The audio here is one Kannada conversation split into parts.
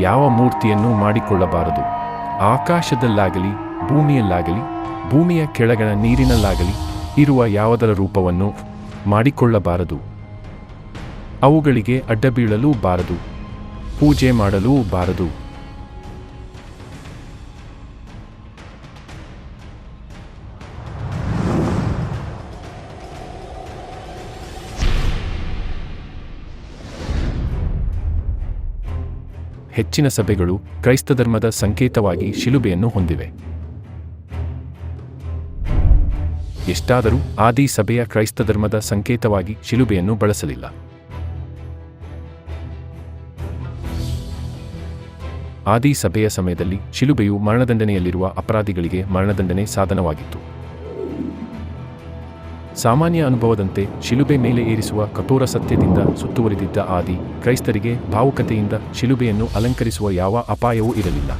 ಯಾವ ಮೂರ್ತಿಯನ್ನು ಮಾಡಿಕೊಳ್ಳಬಾರದು. ಆಕಾಶದಲ್ಲಾಗಲಿ, ಭೂಮಿಯಲ್ಲಾಗಲಿ, ಭೂಮಿಯ ಕೆಳಗಣ ನೀರಿನಲ್ಲಾಗಲಿ ಇರುವ ಯಾವುದರ ರೂಪವನ್ನು ಮಾಡಿಕೊಳ್ಳಬಾರದು. ಅವುಗಳಿಗೆ ಅಡ್ಡಬೀಳಲೂ ಬಾರದು, ಪೂಜೆ ಮಾಡಲೂ ಬಾರದು. ಹೆಚ್ಚಿನ ಸಭೆಗಳು ಕ್ರೈಸ್ತ ಧರ್ಮದ ಸಂಕೇತವಾಗಿ ಶಿಲುಬೆಯನ್ನು ಹೊಂದಿವೆ. ಎಷ್ಟಾದರೂ ಆದಿ ಸಭೆಯ ಕ್ರೈಸ್ತ ಧರ್ಮದ ಸಂಕೇತವಾಗಿ ಶಿಲುಬೆಯನ್ನು ಬಳಸಲಿಲ್ಲ. ಆದಿ ಸಭೆಯ ಸಮಯದಲ್ಲಿ ಶಿಲುಬೆಯು ಮರಣದಂಡನೆಯಲ್ಲಿರುವ ಅಪರಾಧಿಗಳಿಗೆ ಮರಣದಂಡನೆ ಸಾಧನವಾಗಿತ್ತು. ಸಾಮಾನ್ಯ ಅನುಭವದಂತೆ ಶಿಲುಬೆ ಮೇಲೆ ಏರಿಸುವ ಕಠೋರ ಸತ್ಯದಿಂದ ಸುತ್ತುವರಿದಿದ್ದ ಆದಿ ಕ್ರೈಸ್ತರಿಗೆ ಭಾವುಕತೆಯಿಂದ ಶಿಲುಬೆಯನ್ನು ಅಲಂಕರಿಸುವ ಯಾವ ಅಪಾಯವೂ ಇರಲಿಲ್ಲ.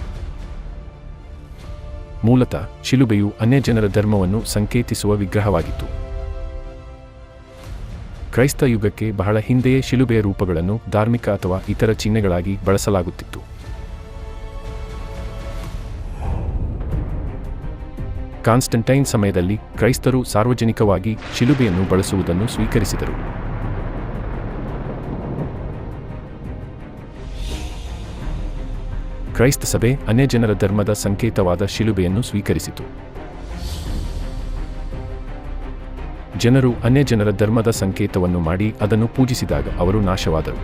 ಮೂಲತಃ ಶಿಲುಬೆಯು ಅನ್ಯಜನರ ಧರ್ಮವನ್ನು ಸಂಕೇತಿಸುವ ವಿಗ್ರಹವಾಗಿತ್ತು. ಕ್ರೈಸ್ತ ಯುಗಕ್ಕೆ ಬಹಳ ಹಿಂದೆಯೇ ಶಿಲುಬೆಯ ರೂಪಗಳನ್ನು ಧಾರ್ಮಿಕ ಅಥವಾ ಇತರ ಚಿಹ್ನೆಗಳಾಗಿ ಬಳಸಲಾಗುತ್ತಿತ್ತು. ಕಾನ್ಸ್ಟಂಟೈನ್ ಸಮಯದಲ್ಲಿ ಕ್ರೈಸ್ತರು ಸಾರ್ವಜನಿಕವಾಗಿ ಶಿಲುಬೆಯನ್ನು ಬಳಸುವುದನ್ನು ಸ್ವೀಕರಿಸಿದರು. ಕ್ರೈಸ್ತ ಸಭೆ ಅನ್ಯಜನರ ಧರ್ಮದ ಸಂಕೇತವಾದ ಶಿಲುಬೆಯನ್ನು ಸ್ವೀಕರಿಸಿತು. ಜನರು ಅನ್ಯಜನರ ಧರ್ಮದ ಸಂಕೇತವನ್ನು ಮಾಡಿ ಅದನ್ನು ಪೂಜಿಸಿದಾಗ ಅವರು ನಾಶವಾದರು.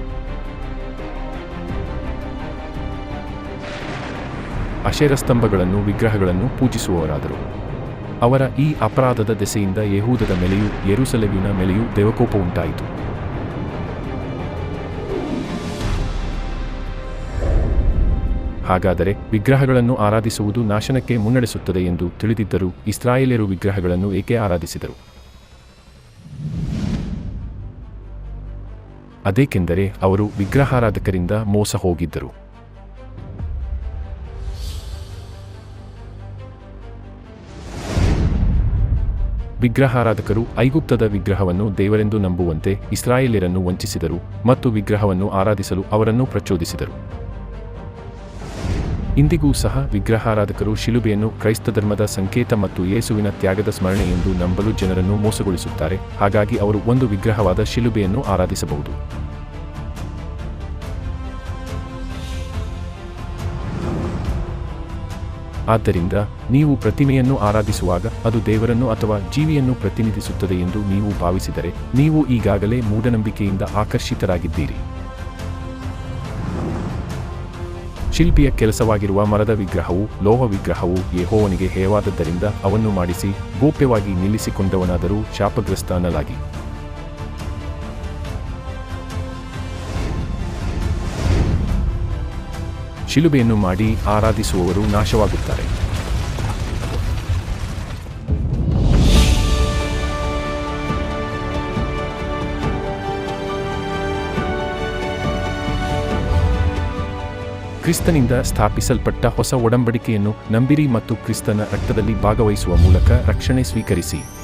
ಅಶೇರಸ್ತಂಭಗಳನ್ನು ವಿಗ್ರಹಗಳನ್ನು ಪೂಜಿಸುವವರಾದರು. ಅವರ ಈ ಅಪರಾಧದ ದೆಸೆಯಿಂದ ಯಹೂದದ ಮೇಲೆಯೂ ಯೆರೂಸಲೇಮಿನ ಮೇಲೆಯೂ ದೇವಕೋಪ ಉಂಟಾಯಿತು. ಹಾಗಾದರೆ ವಿಗ್ರಹಗಳನ್ನು ಆರಾಧಿಸುವುದು ನಾಶನಕ್ಕೆ ಮುನ್ನಡೆಸುತ್ತದೆ ಎಂದು ತಿಳಿದಿದ್ದರೂ ಇಸ್ರಾಯೇಲಿಯರು ವಿಗ್ರಹಗಳನ್ನು ಏಕೆ ಆರಾಧಿಸಿದರು? ಅದೇಕೆಂದರೆ ಅವರು ವಿಗ್ರಹಾರಾಧಕರಿಂದ ಮೋಸ ಹೋಗಿದ್ದರು. ವಿಗ್ರಹಾರಾಧಕರು ಐಗುಪ್ತದ ವಿಗ್ರಹವನ್ನು ದೇವರೆಂದು ನಂಬುವಂತೆ ಇಸ್ರಾಯೇಲ್ಯರನ್ನು ವಂಚಿಸಿದರು ಮತ್ತು ವಿಗ್ರಹವನ್ನು ಆರಾಧಿಸಲು ಅವರನ್ನು ಪ್ರಚೋದಿಸಿದರು. ಇಂದಿಗೂ ಸಹ ವಿಗ್ರಹಾರಾಧಕರು ಶಿಲುಬೆಯನ್ನು ಕ್ರೈಸ್ತ ಧರ್ಮದ ಸಂಕೇತ ಮತ್ತು ಯೇಸುವಿನ ತ್ಯಾಗದ ಸ್ಮರಣೆ ಎಂದು ನಂಬಲು ಜನರನ್ನು ಮೋಸಗೊಳಿಸುತ್ತಾರೆ, ಹಾಗಾಗಿ ಅವರು ಒಂದು ವಿಗ್ರಹವಾದ ಶಿಲುಬೆಯನ್ನು ಆರಾಧಿಸಬಹುದು. ಆದ್ದರಿಂದ ನೀವು ಪ್ರತಿಮೆಯನ್ನು ಆರಾಧಿಸುವಾಗ ಅದು ದೇವರನ್ನು ಅಥವಾ ಜೀವಿಯನ್ನು ಪ್ರತಿನಿಧಿಸುತ್ತದೆ ಎಂದು ನೀವು ಭಾವಿಸಿದರೆ ನೀವು ಈಗಾಗಲೇ ಮೂಢನಂಬಿಕೆಯಿಂದ ಆಕರ್ಷಿತರಾಗಿದ್ದೀರಿ. ಶಿಲ್ಪಿಯ ಕೆಲಸವಾಗಿರುವ ಮರದ ವಿಗ್ರಹವು, ಲೋಹ ವಿಗ್ರಹವು ಯೆಹೋವನಿಗೆ ಹೇವಾದದ್ದರಿಂದ ಅವನ್ನು ಮಾಡಿಸಿ, ಗೋಪ್ಯವಾಗಿ ನಿಲ್ಲಿಸಿಕೊಂಡವನಾದರೂ ಶಾಪಗ್ರಸ್ತ ಅನ್ನಲಾಗಿ ಶಿಲುಬೆಯನ್ನು ಮಾಡಿ ಆರಾಧಿಸುವವರು ನಾಶವಾಗುತ್ತಾರೆ. ಕ್ರಿಸ್ತನಿಂದ ಸ್ಥಾಪಿಸಲ್ಪಟ್ಟ ಹೊಸ ಒಡಂಬಡಿಕೆಯನ್ನು ನಂಬಿರಿ ಮತ್ತು ಕ್ರಿಸ್ತನ ರಕ್ತದಲ್ಲಿ ಭಾಗವಹಿಸುವ ಮೂಲಕ ರಕ್ಷಣೆ ಸ್ವೀಕರಿಸಿ.